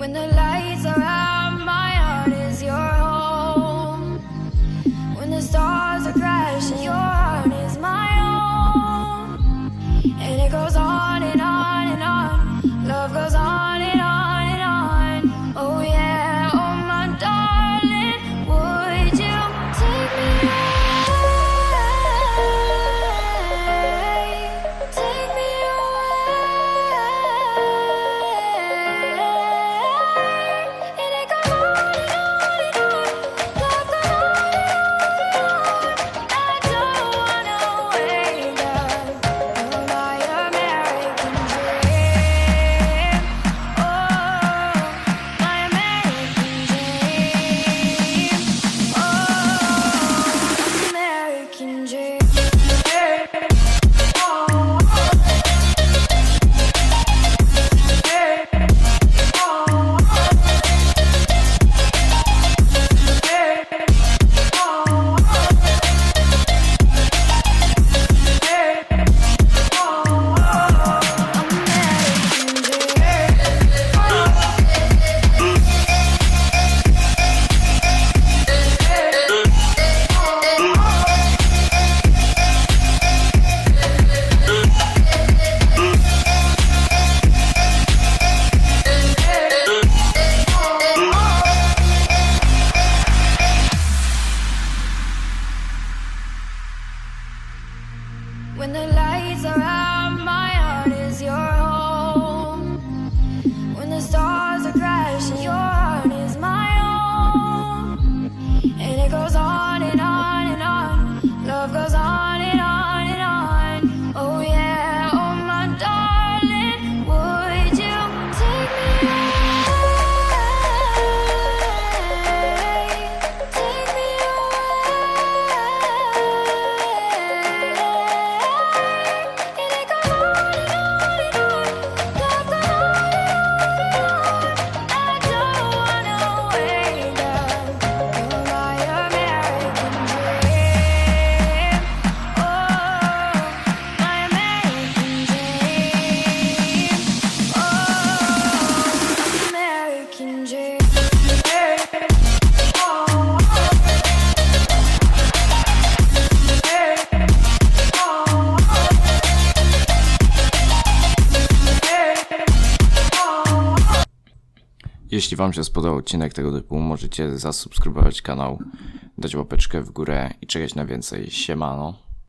When the lights are out. When the lights are out. Jeśli Wam się spodobał odcinek tego typu, możecie zasubskrybować kanał, dać łapeczkę w górę i czekać na więcej. Siemano.